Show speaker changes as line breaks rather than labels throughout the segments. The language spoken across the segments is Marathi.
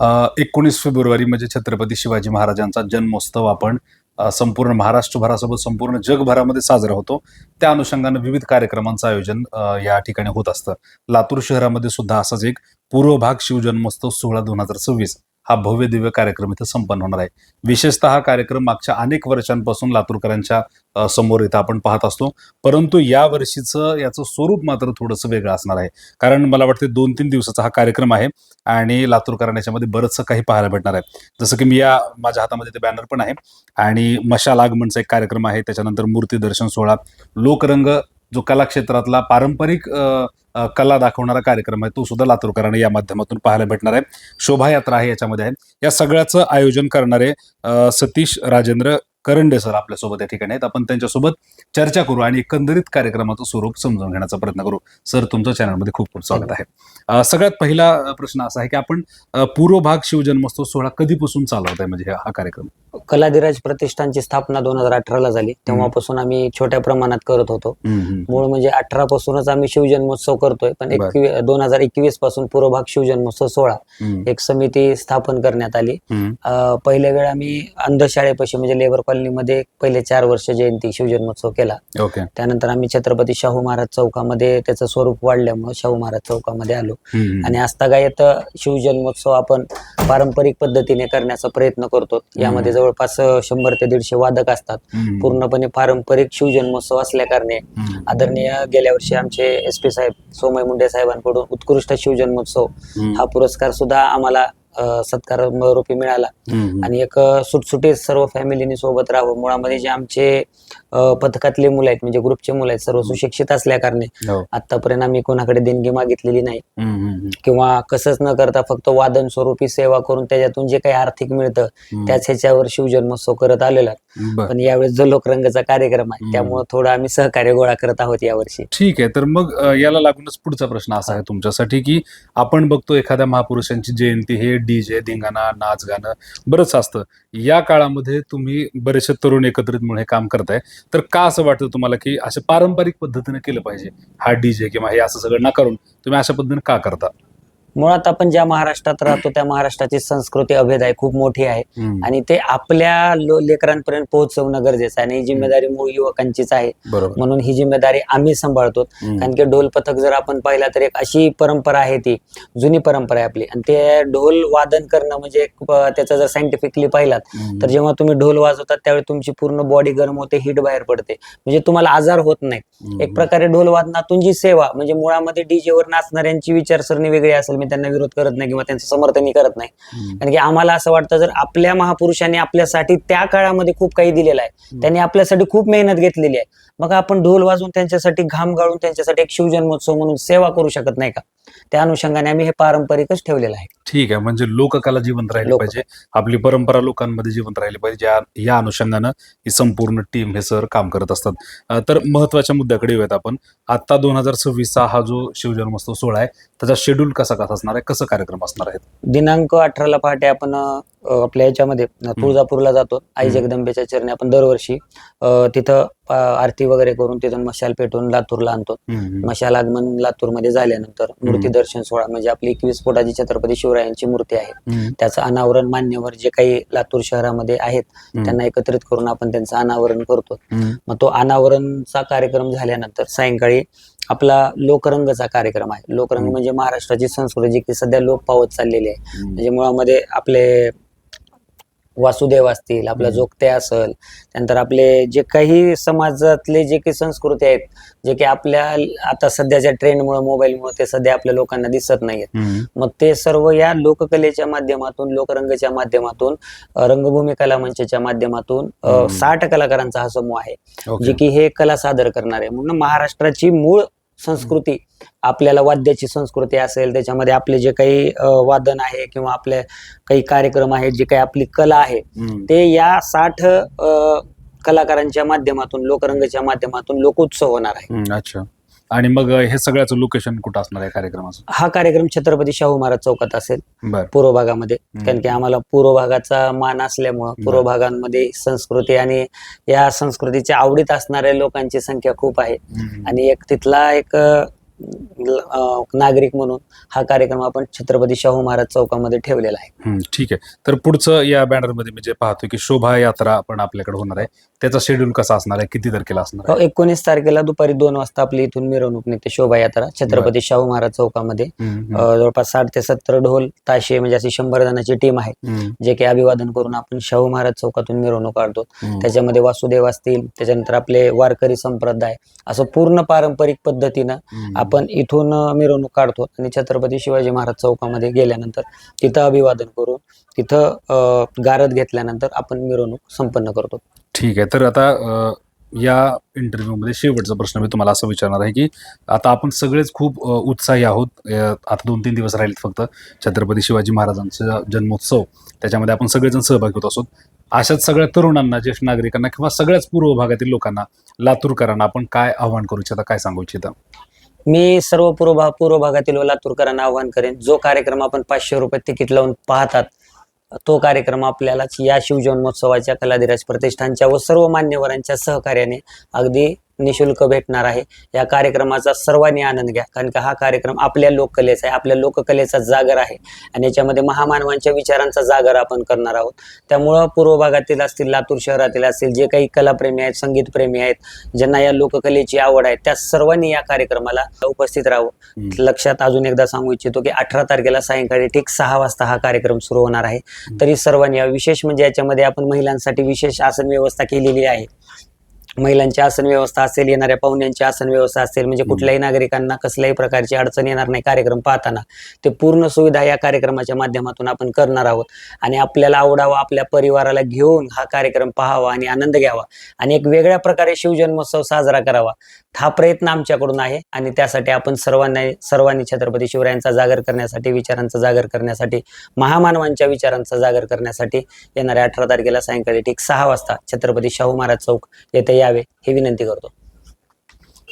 एकोणीस फेब्रुवारी म्हणजे छत्रपती शिवाजी महाराजांचा जन्मोत्सव आपण संपूर्ण महाराष्ट्रभरासोबत संपूर्ण जगभरामध्ये साजरा होतो. त्या अनुषंगानं विविध कार्यक्रमांचं आयोजन या ठिकाणी होत असतं. लातूर शहरामध्ये सुद्धा असाच एक पूर्व भाग शिवजन्मोत्सव सोहळा दोन हजार सव्वीस. हा भव्य दिव्य कार्यक्रम इथं संपन्न होणार आहे. विशेषतः हा कार्यक्रम मागच्या अनेक वर्षांपासून लातूरकरांच्या समोर इथं आपण पाहत असतो. परंतु या वर्षीचं याचं स्वरूप मात्र थोडंसं वेगळं असणार आहे. कारण मला वाटतं दोन तीन दिवसाचा हा कार्यक्रम आहे आणि लातूरकरांना याच्यामध्ये बरंचसं काही पाहायला भेटणार आहे. जसं की मी या माझ्या हातामध्ये ते बॅनर पण आहे आणि मशाल आगमनचा एक कार्यक्रम आहे. त्याच्यानंतर मूर्ती दर्शन सोहळा लोकरंग जो कला क्षेत्रातला पारंपरिक कला दाखवणारा कार्यक्रम आहे तो सुद्धा लातूरकरांना या माध्यमातून पाहायला भेटणार आहे. शोभायात्रा आहे याच्यामध्ये. आहे या सगळ्याचं आयोजन करणारे सतीश राजेंद्र करंडे सर आपल्यासोबत या ठिकाणी आहेत. आपण त्यांच्यासोबत चर्चा करू आणि एकंदरीत कार्यक्रमाचं स्वरूप समजून घेण्याचा प्रयत्न करू. सर तुमचं चॅनलमध्ये खूप खूप स्वागत आहे. सगळ्यात पहिला प्रश्न असा आहे की आपण पूर्व भाग शिवजन्मोत्सव सोहळा कधीपासून चालवत आहे? म्हणजे हा- हा कार्यक्रम.
कलाधिराज प्रतिष्ठानची स्थापना दोन हजार अठराला झाली. तेव्हापासून आम्ही छोट्या प्रमाणात करत होतो. मूळ म्हणजे अठरा पासूनच आम्ही शिवजन्मोत्सव करतोय. पण. एकवी दोन हजार एकवीसपासून पूर्व भाग शिवजन्मोत्सव सोहळा एक समिती स्थापन करण्यात आली. पहिल्या वेळ आम्ही अंधशाळेपाशी म्हणजे लेबर कॉलनीमध्ये पहिले चार वर्ष जयंती शिवजन्मोत्सव केला. त्यानंतर आम्ही छत्रपती शाहू महाराज चौकामध्ये त्याचं स्वरूप वाढल्यामुळे शाहू महाराज चौकामध्ये आलो. आणि आजतागायत शिवजन्मोत्सव आपण पारंपरिक पद्धतीने करण्याचा प्रयत्न करतो. यामध्ये जवळपास शंभर ते दीडशे वादक असतात. पूर्णपणे पारंपरिक शिवजन्मोत्सव असल्या कारणे आदरणीय गेल्या वर्षी आमचे एस पी साहेब सोमय मुंडे साहेबांकडून उत्कृष्ट शिवजन्मोत्सव हा पुरस्कार सुद्धा आम्हाला सत्कार रूपी मिळाला. आणि एक सुटसुटीत सर्व फॅमिलीनी सोबत राहावं. मुळामध्ये जे आमचे पथकातले मुलं आहेत म्हणजे ग्रुपचे मुलं आहेत सर्व सुशिक्षित असल्या कारणे
हो.
आतापर्यंत आम्ही कोणाकडे देणगी मागितलेली नाही. किंवा कसंच न करता फक्त वादन स्वरूपी सेवा करून त्याच्यातून जे काही आर्थिक मिळतं. त्याच ह्याच्यावर शिवजन्मोत्सव करत आलेला. पण यावेळेस जो लोकरंगचा कार्यक्रम आहे. त्यामुळे थोडं आम्ही सहकार्य गोळा करत आहोत यावर्षी.
ठीक आहे तर मग याला लागूनच पुढचा प्रश्न असा आहे तुमच्यासाठी की आपण बघतो एखाद्या महापुरुषांची जयंती हे डीजे धिंगाणा नाच गाणं बरंच असतं. या काळामध्ये तुम्ही बरेचसे तरुण एकत्रित म्हणून हे काम करताय. तर का असं वाटतं तुम्हाला की असं पारंपरिक पद्धतीने केलं पाहिजे? हा डीजे किंवा हे असं सगळं न करून तुम्ही अशा पद्धतीने का करता?
मुळात आपण ज्या महाराष्ट्रात राहतो त्या महाराष्ट्राची संस्कृती अभेद आहे खूप मोठी आहे. आणि ते आपल्या लेकरांपर्यंत पोहोचवणं गरजेचं आहे आणि ही जिम्मेदारी मूळ युवकांचीच आहे. म्हणून ही जिम्मेदारी आम्ही सांभाळतो. कारण की ढोल पथक जर आपण पाहिला तर एक अशी परंपरा आहे ती जुनी परंपरा आहे आपली. आणि ते ढोल वादन करणं म्हणजे त्याचं जर सायंटिफिकली पाहिलात तर जेव्हा तुम्ही ढोल वाजवतात त्यावेळी तुमची पूर्ण बॉडी गरम होते हिट बाहेर पडते. म्हणजे तुम्हाला आजार होत नाही एक प्रकारे ढोल वादनातून जी सेवा म्हणजे मुळामध्ये DJ वर नाचणाऱ्यांची विचारसरणी वेगळी असेल मी त्यांना विरोध करत नाही किंवा त्यांचं समर्थनही करत नाही. कारण की आम्हाला असं वाटतं जर आपल्या महापुरुषांनी आपल्यासाठी त्या काळामध्ये खूप काही दिलेलं आहे त्यांनी आपल्यासाठी खूप मेहनत घेतलेली आहे मग आपण ढोल वाजवून त्यांच्यासाठी घाम गाळून त्यांच्यासाठी एक शिवजन्मोत्सव म्हणून सेवा करू शकत नाही का? त्या अनुषंगाने आम्ही हे पारंपरिकच ठेवलेलं आहे.
ठीक आहे म्हणजे लोककला जिवंत राहिली
लोक-
पाहिजे. आपली परंपरा लोकांमध्ये जिवंत राहिली पाहिजे. या या अनुषंगानं ही संपूर्ण टीम हे सर काम करत असतात. अ, तर महत्त्वाच्या मुद्द्याकडे येऊयात आपण. आता दोन हजार सव्वीसचा हा जो शिवजन्मोत्सव सोहळा आहे त्याचा शेड्यूल कसा कसा असणार आहे? कसं कार्यक्रम असणार आहे
दिनांक अठराला पहाटे आपण अं, आपल्या याच्यामध्ये तुळजापूरला जातो आई. जगदंबेच्या चरणी आपण दरवर्षी तिथं आरती वगैरे करून तिथून मशाल पेटून लातूरला आणतो. मशाल आगमन लातूरमध्ये झाल्यानंतर मूर्ती दर्शन सोहळा म्हणजे आपली एकवीस फुटाची छत्रपती शिवरायांची मूर्ती आहे. त्याचं अनावरण मान्यवर जे काही लातूर शहरामध्ये आहेत त्यांना एकत्रित करून आपण त्यांचं अनावरण करतो. मग तो अनावरणचा कार्यक्रम झाल्यानंतर सायंकाळी आपला लोकरंगचा कार्यक्रम आहे. लोकरंग. म्हणजे महाराष्ट्राची संस्कृती जी की सध्या लोप पावत चाललेली आहे. म्हणजे मुळामध्ये आपले वासुदेव असतील आपला. जोगते असेल त्यानंतर आपले जे काही समाजातले जे काही संस्कृती आहेत जे की आपल्या आता सध्याच्या ट्रेंडमुळे मोबाईलमुळे ते सध्या आपल्या लोकांना दिसत नाहीयेत मग ते सर्व या लोककलेच्या माध्यमातून लोकरंगच्या माध्यमातून रंगभूमी कला मंचच्या माध्यमातून. साठ कलाकारांचा हा समूह आहे. जे की हे कला सादर करणार आहे म्हणून महाराष्ट्राची मूळ संस्कृती आपल्याला वाद्याची संस्कृती असेल त्याच्यामध्ये आपले जे काही वादन आहे किंवा आपले काही कार्यक्रम आहेत जे काही आपली कला आहे ते या साठ कलाकारांच्या माध्यमातून लोकरंगच्या माध्यमातून लोकोत्सव होणार आहे.
अच्छा. आणि मग हे सगळ्याचं लोकेशन कुठं असणार आहे कार्यक्रमाचं?
हा कार्यक्रम छत्रपती शाहू महाराज चौकात असेल
बर.
पूर्व भागामध्ये. कारण की आम्हाला पूर्व भागाचा मान असल्यामुळं पूर्व. भागांमध्ये संस्कृती आणि या संस्कृतीच्या आवडीत असणाऱ्या लोकांची संख्या खूप आहे. आणि एक तिथला एक नागरिक म्हणून हा कार्यक्रम आपण छत्रपती शाहू महाराज चौकामध्ये ठेवलेला आहे.
ठीक आहे. तर पुढचं या बॅनरमध्ये म्हणजे पाहतोय की शोभायात्रा पण आपल्याकडे होणार आहे. त्याचा शेड्यूल कसा असणार आहे? किती तारखेला असणार आहे?
एकोणीस तारखेला दुपारी दोन वाजता आपली इथून मिरवणूक निघते शोभायात्रा छत्रपती शाहू महाराज चौकामध्ये. जवळपास साठ ते सत्तर ढोल ताशे म्हणजे अशी शंभर जणांची टीम आहे. जे काही अभिवादन करून आपण शाहू महाराज चौकातून मिरवणूक काढतो. त्याच्यामध्ये वासुदेव असतील त्याच्यानंतर आपले वारकरी संप्रदाय. असं पूर्ण पारंपरिक पद्धतीनं. आपण इथून मिरवणूक काढतो आणि छत्रपती शिवाजी महाराज चौकामध्ये गेल्यानंतर तिथं अभिवादन करून तिथं गारद घेतल्यानंतर आपण मिरवणूक संपन्न करतो.
ठीक आहे. तर आता या इंटरव्ह्यूमध्ये शेवटचा प्रश्न मी तुम्हाला असं विचारणार आहे की आता आपण सगळेच खूप उत्साही आहोत. आता दोन तीन दिवस राहिलेत फक्त. छत्रपती शिवाजी महाराजांचा जन्मोत्सव. त्याच्यामध्ये आपण सगळेजण सहभागी होत असोत. अशाच सगळ्या तरुणांना ज्येष्ठ नागरिकांना किंवा सगळ्याच पूर्व भागातील लोकांना लातूरकरांना आपण काय आव्हान करू इच्छिता काय सांगू इच्छिता?
मी सर्व पूर्व भा पूर्व भागातील लातूरकरांना आवाहन करेन. जो कार्यक्रम आपण पाचशे रुपये तिकीट लावून पाहतात तो कार्यक्रम आपल्यालाच या शिवजन्मोत्सवाच्या कलाधिराज प्रतिष्ठानच्या व सर्व मान्यवरांच्या सहकार्याने अगदी निशुल्क भेटणार आहे. या कार्यक्रमाचा सर्वांनी आनंद घ्या. कारण का हा कार्यक्रम आपल्या लोककलेचा आहे. आपल्या लोककलेचा जागर आहे. आणि याच्यामध्ये महामानवांच्या विचारांचा जागर आपण करणार आहोत. त्यामुळं पूर्व भागातील असतील लातूर शहरातील असतील जे काही कलाप्रेमी आहेत संगीतप्रेमी आहेत ज्यांना या लोककलेची आवड आहे त्या सर्वांनी या कार्यक्रमाला उपस्थित राहावं. लक्षात अजून एकदा सांगू इच्छितो की अठरा तारखेला सायंकाळी ठीक सहा वाजता हा कार्यक्रम सुरू होणार आहे. तरी सर्वांनी. विशेष म्हणजे याच्यामध्ये आपण महिलांसाठी विशेष आसन व्यवस्था केलेली आहे. महिलांची आसन व्यवस्था असेल येणाऱ्या पाहुण्यांची आसन व्यवस्था असेल म्हणजे कुठल्याही नागरिकांना कसल्याही प्रकारची अडचण येणार नाही कार्यक्रम पाहताना. ते पूर्ण सुविधा या कार्यक्रमाच्या माध्यमातून आपण करणार आहोत. आणि आपल्याला आवडावा आपल्या परिवाराला घेऊन हा कार्यक्रम पाहावा आणि आनंद घ्यावा. आणि एक वेगळ्या प्रकारे शिवजन्मोत्सव साजरा करावा. हा प्रयत्न आमच्याकडून आहे आणि त्यासाठी आपण सर्वांना सर्वांनी छत्रपती शिवरायांचा जागर करण्यासाठी विचारांचा जागर करण्यासाठी महामानवांच्या विचारांचा जागर करण्यासाठी येणाऱ्या अठरा तारखेला सायंकाळी ठीक सहा वाजता छत्रपती शाहू महाराज चौक येथे यावे ही विनंती करतो.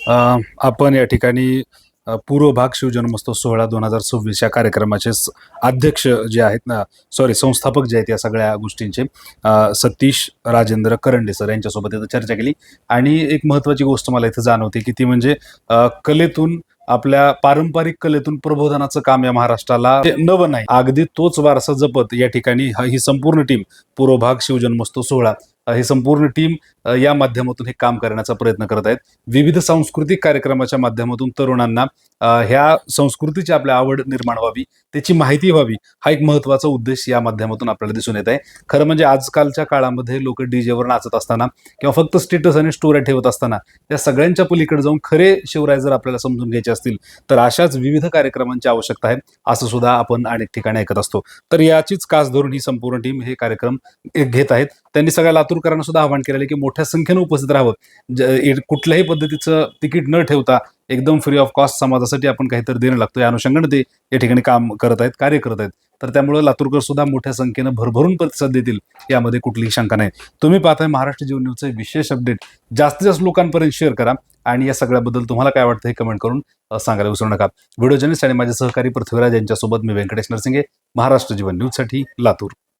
अ, आपण या ठिकाणी अ, पूर्व भाग शिवजन्मोत्सव सोहळा दोन हजार सव्वीस या कार्यक्रमाचे स- अध्यक्ष जे आहेत ना सॉरी संस्थापक जे आहेत या सगळ्या गोष्टींचे अ, सतीश राजेंद्र करंडे सर यांच्यासोबत इथं चर्चा केली. आणि एक महत्वाची गोष्ट मला इथं जाणवते की ती म्हणजे अ, कलेतून आपल्या पारंपरिक कलेतून प्रबोधनाचं काम या महाराष्ट्राला जे नवं नाही. अगदी तोच वारसा जपत या ठिकाणी हा- ही संपूर्ण टीम पूर्व भाग शिवजन्मोत्सव सोहळा हे संपूर्ण टीम या माध्यमातून हे काम करण्याचा प्रयत्न करत आहेत. विविध सांस्कृतिक कार्यक्रमाच्या माध्यमातून तरुणांना ह्या संस्कृतीची आपल्या आवड निर्माण व्हावी त्याची माहिती व्हावी हा एक महत्त्वाचा उद्देश या माध्यमातून आपल्याला दिसून येत आहे. खरं म्हणजे आजकालच्या काळामध्ये लोक डीजेवर नाचत असताना किंवा फक्त स्टेटस आणि स्टोऱ्या ठेवत असताना या सगळ्यांच्या पलीकडे जाऊन खरे शिवराय जर आपल्याला समजून घ्यायचे असतील तर अशाच विविध कार्यक्रमांची आवश्यकता आहे असं सुद्धा आपण अनेक ठिकाणी ऐकत असतो. तर याचीच कास धरून ही संपूर्ण टीम हे कार्यक्रम घेत आहेत. त्यांनी सगळ्या लातूरकरांना सुद्धा आवाहन केलेलं आहे की मोठ्या संख्येनं उपस्थित राहावं. कुठल्याही पद्धतीचं तिकीट न ठेवता एकदम फ्री ऑफ कॉस्ट समाजासाठी आपण काहीतरी देणं लागतो. या अनुषंगाने ते या ठिकाणी काम करत आहेत कार्य करत आहेत. तर त्यामुळे लातूरकर सुद्धा मोठ्या संख्येनं भरभरून प्रतिसाद देतील यामध्ये कुठलीही शंका नाही. तुम्ही पाहताय महाराष्ट्र जीवन न्यूजचं विशेष अपडेट जास्तीत जास्त लोकांपर्यंत शेअर करा आणि या सगळ्याबद्दल तुम्हाला काय वाटतं हे कमेंट करून सांगायला विसरू नका. व्हिडिओ जर्नलिस्ट आणि माझे सहकारी पृथ्वीराज यांच्यासोबत मी व्यंकटेश नरसिंगे महाराष्ट्र जीवन न्यूजसाठी लातूर.